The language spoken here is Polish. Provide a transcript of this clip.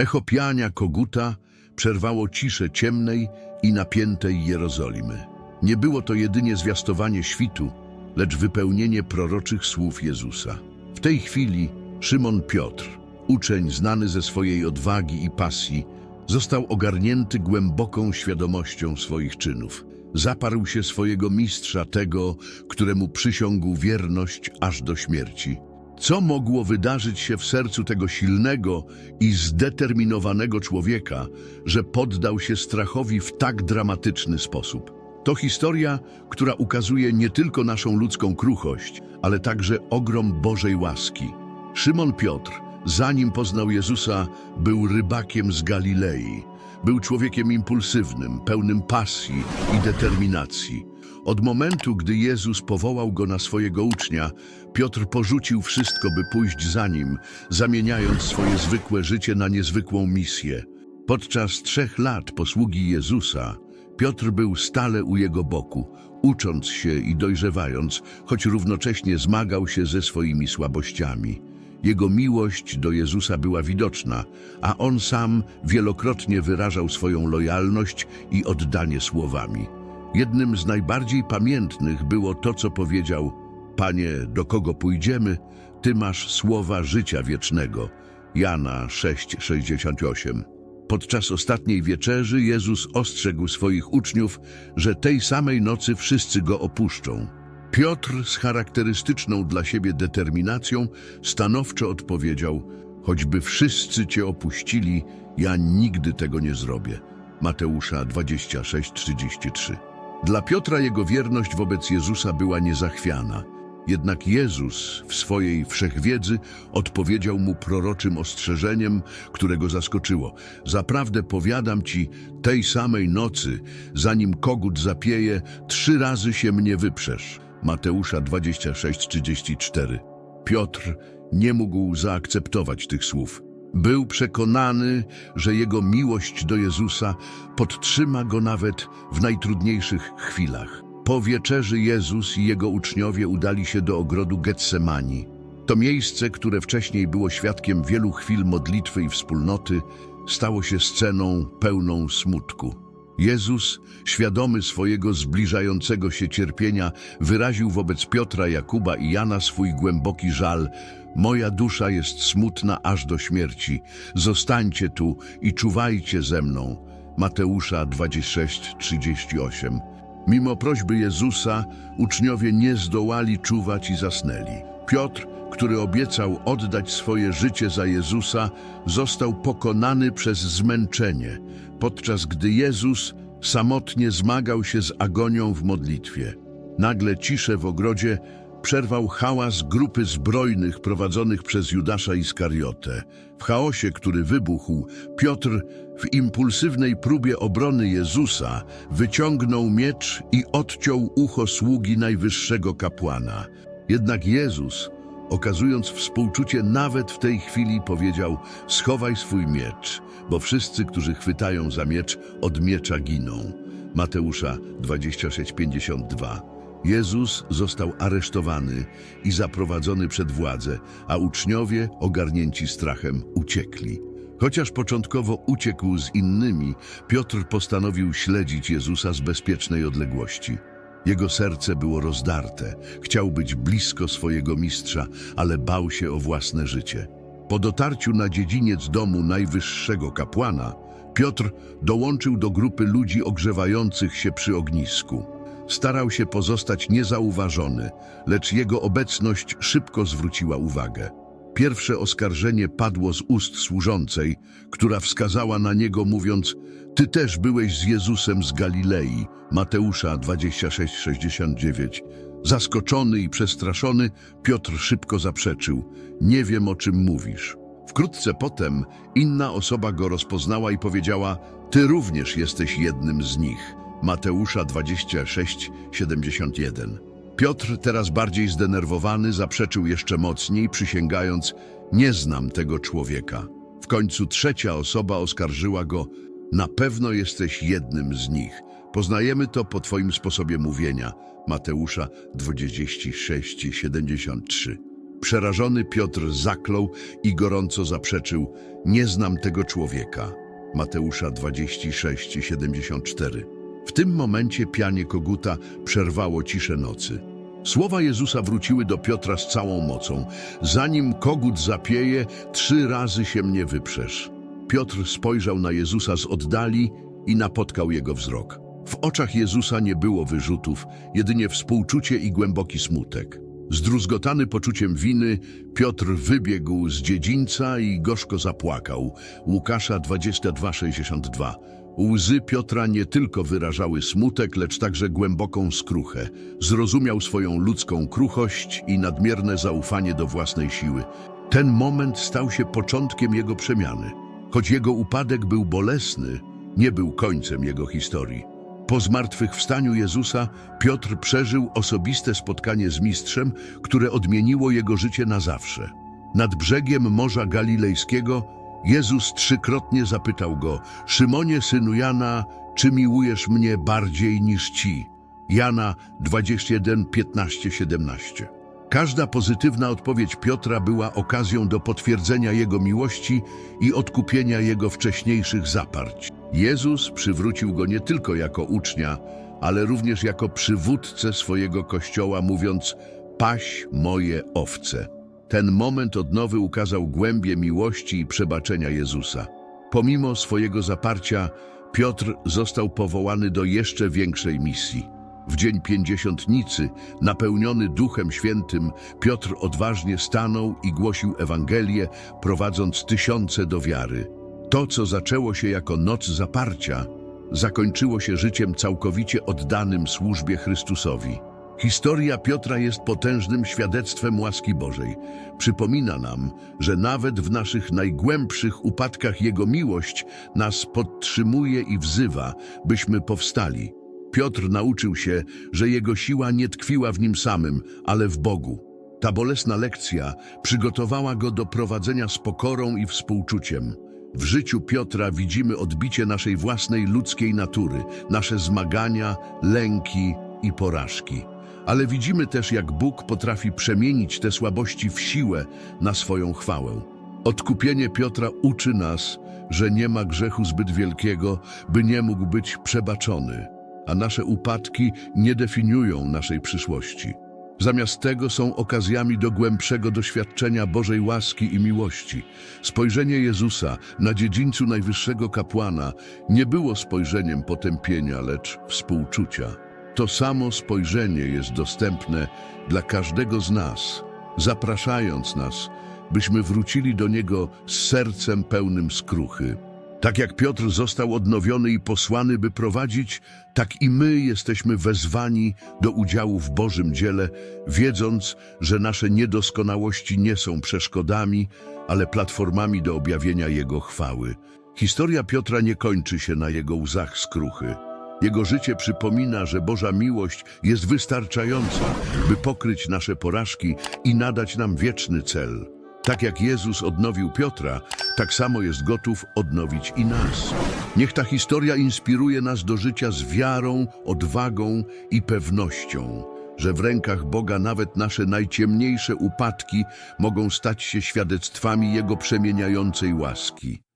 Echo piania koguta przerwało ciszę ciemnej i napiętej Jerozolimy. Nie było to jedynie zwiastowanie świtu, lecz wypełnienie proroczych słów Jezusa. W tej chwili Szymon Piotr, uczeń znany ze swojej odwagi i pasji, został ogarnięty głęboką świadomością swoich czynów. Zaparł się swojego mistrza, tego, któremu przysiągł wierność aż do śmierci. Co mogło wydarzyć się w sercu tego silnego i zdeterminowanego człowieka, że poddał się strachowi w tak dramatyczny sposób? To historia, która ukazuje nie tylko naszą ludzką kruchość, ale także ogrom Bożej łaski. Szymon Piotr, zanim poznał Jezusa, był rybakiem z Galilei. Był człowiekiem impulsywnym, pełnym pasji i determinacji. Od momentu, gdy Jezus powołał go na swojego ucznia, Piotr porzucił wszystko, by pójść za nim, zamieniając swoje zwykłe życie na niezwykłą misję. Podczas trzech lat posługi Jezusa, Piotr był stale u jego boku, ucząc się i dojrzewając, choć równocześnie zmagał się ze swoimi słabościami. Jego miłość do Jezusa była widoczna, a on sam wielokrotnie wyrażał swoją lojalność i oddanie słowami. Jednym z najbardziej pamiętnych było to, co powiedział: Panie, do kogo pójdziemy? Ty masz słowa życia wiecznego. Jana 6,68. Podczas ostatniej wieczerzy Jezus ostrzegł swoich uczniów, że tej samej nocy wszyscy go opuszczą. Piotr z charakterystyczną dla siebie determinacją stanowczo odpowiedział: Choćby wszyscy cię opuścili, ja nigdy tego nie zrobię. Mateusza 26:33. Dla Piotra jego wierność wobec Jezusa była niezachwiana. Jednak Jezus w swojej wszechwiedzy odpowiedział mu proroczym ostrzeżeniem, które go zaskoczyło. Zaprawdę powiadam ci, tej samej nocy, zanim kogut zapieje, trzy razy się mnie wyprzesz. Mateusza 26:34. Piotr nie mógł zaakceptować tych słów. Był przekonany, że jego miłość do Jezusa podtrzyma go nawet w najtrudniejszych chwilach. Po wieczerzy Jezus i jego uczniowie udali się do ogrodu Getsemani. To miejsce, które wcześniej było świadkiem wielu chwil modlitwy i wspólnoty, stało się sceną pełną smutku. Jezus, świadomy swojego zbliżającego się cierpienia, wyraził wobec Piotra, Jakuba i Jana swój głęboki żal. Moja dusza jest smutna aż do śmierci. Zostańcie tu i czuwajcie ze mną. Mateusza 26:38. Mimo prośby Jezusa, uczniowie nie zdołali czuwać i zasnęli. Piotr, który obiecał oddać swoje życie za Jezusa, został pokonany przez zmęczenie, podczas gdy Jezus samotnie zmagał się z agonią w modlitwie. Nagle ciszę w ogrodzie przerwał hałas grupy zbrojnych prowadzonych przez Judasza Iskariotę. W chaosie, który wybuchł, Piotr w impulsywnej próbie obrony Jezusa wyciągnął miecz i odciął ucho sługi najwyższego kapłana. Jednak Jezus, okazując współczucie nawet w tej chwili, powiedział: Schowaj swój miecz, bo wszyscy, którzy chwytają za miecz, od miecza giną. Mateusza 26:52. Jezus został aresztowany i zaprowadzony przed władzę, a uczniowie, ogarnięci strachem, uciekli. Chociaż początkowo uciekł z innymi, Piotr postanowił śledzić Jezusa z bezpiecznej odległości. Jego serce było rozdarte, chciał być blisko swojego mistrza, ale bał się o własne życie. Po dotarciu na dziedziniec domu najwyższego kapłana, Piotr dołączył do grupy ludzi ogrzewających się przy ognisku. Starał się pozostać niezauważony, lecz jego obecność szybko zwróciła uwagę. Pierwsze oskarżenie padło z ust służącej, która wskazała na niego mówiąc Ty też byłeś z Jezusem z Galilei, Mateusza 26,69. Zaskoczony i przestraszony, Piotr szybko zaprzeczył Nie wiem o czym mówisz. Wkrótce potem inna osoba go rozpoznała i powiedziała Ty również jesteś jednym z nich. Mateusza 26,71. Piotr, teraz bardziej zdenerwowany, zaprzeczył jeszcze mocniej, przysięgając: Nie znam tego człowieka. W końcu trzecia osoba oskarżyła go: Na pewno jesteś jednym z nich. Poznajemy to po Twoim sposobie mówienia. Mateusza 26,73. Przerażony Piotr zaklął i gorąco zaprzeczył: Nie znam tego człowieka. Mateusza 26:74. W tym momencie pianie koguta przerwało ciszę nocy. Słowa Jezusa wróciły do Piotra z całą mocą. Zanim kogut zapieje, trzy razy się mnie wyprzesz. Piotr spojrzał na Jezusa z oddali i napotkał jego wzrok. W oczach Jezusa nie było wyrzutów, jedynie współczucie i głęboki smutek. Zdruzgotany poczuciem winy, Piotr wybiegł z dziedzińca i gorzko zapłakał. Łukasza 22:62. Łzy Piotra nie tylko wyrażały smutek, lecz także głęboką skruchę. Zrozumiał swoją ludzką kruchość i nadmierne zaufanie do własnej siły. Ten moment stał się początkiem jego przemiany. Choć jego upadek był bolesny, nie był końcem jego historii. Po zmartwychwstaniu Jezusa Piotr przeżył osobiste spotkanie z Mistrzem, które odmieniło jego życie na zawsze. Nad brzegiem Morza Galilejskiego Jezus trzykrotnie zapytał go: Szymonie, synu Jana, czy miłujesz mnie bardziej niż ci? Jana 21, 15, 17. Każda pozytywna odpowiedź Piotra była okazją do potwierdzenia jego miłości i odkupienia jego wcześniejszych zaparć. Jezus przywrócił go nie tylko jako ucznia, ale również jako przywódcę swojego kościoła, mówiąc: Paś moje owce. Ten moment odnowy ukazał głębię miłości i przebaczenia Jezusa. Pomimo swojego zaparcia, Piotr został powołany do jeszcze większej misji. W dzień pięćdziesiątnicy, napełniony Duchem Świętym, Piotr odważnie stanął i głosił Ewangelię, prowadząc tysiące do wiary. To, co zaczęło się jako noc zaparcia, zakończyło się życiem całkowicie oddanym służbie Chrystusowi. Historia Piotra jest potężnym świadectwem łaski Bożej. Przypomina nam, że nawet w naszych najgłębszych upadkach Jego miłość nas podtrzymuje i wzywa, byśmy powstali. Piotr nauczył się, że jego siła nie tkwiła w nim samym, ale w Bogu. Ta bolesna lekcja przygotowała go do prowadzenia z pokorą i współczuciem. W życiu Piotra widzimy odbicie naszej własnej ludzkiej natury, nasze zmagania, lęki i porażki. Ale widzimy też, jak Bóg potrafi przemienić te słabości w siłę na swoją chwałę. Odkupienie Piotra uczy nas, że nie ma grzechu zbyt wielkiego, by nie mógł być przebaczony, a nasze upadki nie definiują naszej przyszłości. Zamiast tego są okazjami do głębszego doświadczenia Bożej łaski i miłości. Spojrzenie Jezusa na dziedzińcu najwyższego kapłana nie było spojrzeniem potępienia, lecz współczucia. To samo spojrzenie jest dostępne dla każdego z nas, zapraszając nas, byśmy wrócili do Niego z sercem pełnym skruchy. Tak jak Piotr został odnowiony i posłany, by prowadzić, tak i my jesteśmy wezwani do udziału w Bożym dziele, wiedząc, że nasze niedoskonałości nie są przeszkodami, ale platformami do objawienia Jego chwały. Historia Piotra nie kończy się na jego łzach skruchy. Jego życie przypomina, że Boża miłość jest wystarczająca, by pokryć nasze porażki i nadać nam wieczny cel. Tak jak Jezus odnowił Piotra, tak samo jest gotów odnowić i nas. Niech ta historia inspiruje nas do życia z wiarą, odwagą i pewnością, że w rękach Boga nawet nasze najciemniejsze upadki mogą stać się świadectwami Jego przemieniającej łaski.